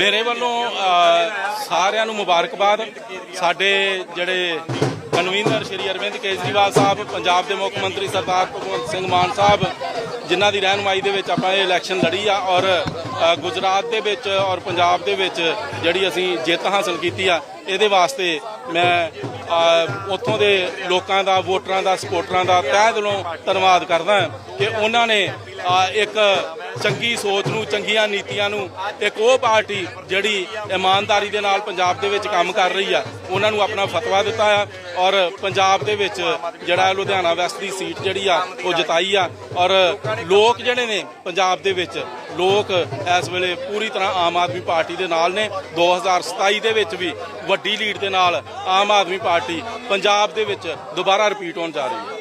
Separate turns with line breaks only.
ਮੇਰੇ ਵੱਲੋਂ ਸਾਰਿਆਂ ਨੂੰ ਮੁਬਾਰਕਬਾਦ। ਸਾਡੇ ਜਿਹੜੇ ਕਨਵੀਨਰ ਸ਼੍ਰੀ ਅਰਵਿੰਦ ਕੇਜਰੀਵਾਲ ਸਾਹਿਬ, ਪੰਜਾਬ ਦੇ ਮੁੱਖ ਮੰਤਰੀ ਸਰਦਾਰ ਭਗਵੰਤ ਸਿੰਘ ਮਾਨ ਸਾਹਿਬ, ਜਿਨ੍ਹਾਂ ਦੀ ਰਹਿਨਮਾਈ ਦੇ ਵਿੱਚ ਆਪਾਂ ਇਹ ਇਲੈਕਸ਼ਨ ਲੜੀ ਆ ਔਰ ਗੁਜਰਾਤ ਦੇ ਵਿੱਚ ਔਰ ਪੰਜਾਬ ਦੇ ਵਿੱਚ ਜਿਹੜੀ ਅਸੀਂ ਜਿੱਤ ਹਾਸਲ ਕੀਤੀ ਆ ਇਹਦੇ ਵਾਸਤੇ ਮੈਂ ਉੱਥੋਂ ਦੇ ਲੋਕਾਂ ਦਾ, ਵੋਟਰਾਂ ਦਾ ਸਪੋਰਟਰਾਂ ਦਾ ਤਹਿ ਦਿਲੋਂ ਧੰਨਵਾਦ ਕਰਦਾ ਕਿ ਉਹਨਾਂ ਨੇ ਇੱਕ ਚੰਗੀ ਸੋਚ ਨੂੰ, ਚੰਗੀਆਂ ਨੀਤੀਆਂ ਨੂੰ ਇੱਕ ਉਹ ਪਾਰਟੀ ਜਿਹੜੀ ਇਮਾਨਦਾਰੀ ਦੇ ਨਾਲ ਪੰਜਾਬ ਦੇ ਵਿੱਚ ਕੰਮ ਕਰ ਰਹੀ ਆ, ਉਹਨਾਂ ਨੂੰ ਆਪਣਾ ਫਤਵਾ ਦਿੱਤਾ ਆ ਔਰ ਪੰਜਾਬ ਦੇ ਵਿੱਚ ਜਿਹੜਾ ਲੁਧਿਆਣਾ ਵੈਸਟ ਦੀ ਸੀਟ ਜਿਹੜੀ ਆ, ਉਹ ਜਿਤਾਈ ਆ ਔਰ ਲੋਕ ਜਿਹੜੇ ਨੇ ਪੰਜਾਬ ਦੇ ਵਿੱਚ ਲੋਕ ਇਸ ਵੇਲੇ ਪੂਰੀ ਤਰ੍ਹਾਂ ਆਮ ਆਦਮੀ ਪਾਰਟੀ ਦੇ ਨਾਲ ਨੇ। 2027 ਦੇ ਵਿੱਚ ਵੀ ਵੱਡੀ ਲੀਡ ਦੇ ਨਾਲ ਆਮ ਆਦਮੀ ਪਾਰਟੀ ਪੰਜਾਬ ਦੇ ਵਿੱਚ ਦੁਬਾਰਾ ਰਿਪੀਟ ਹੋਣ ਜਾ ਰਹੀ ਹੈ।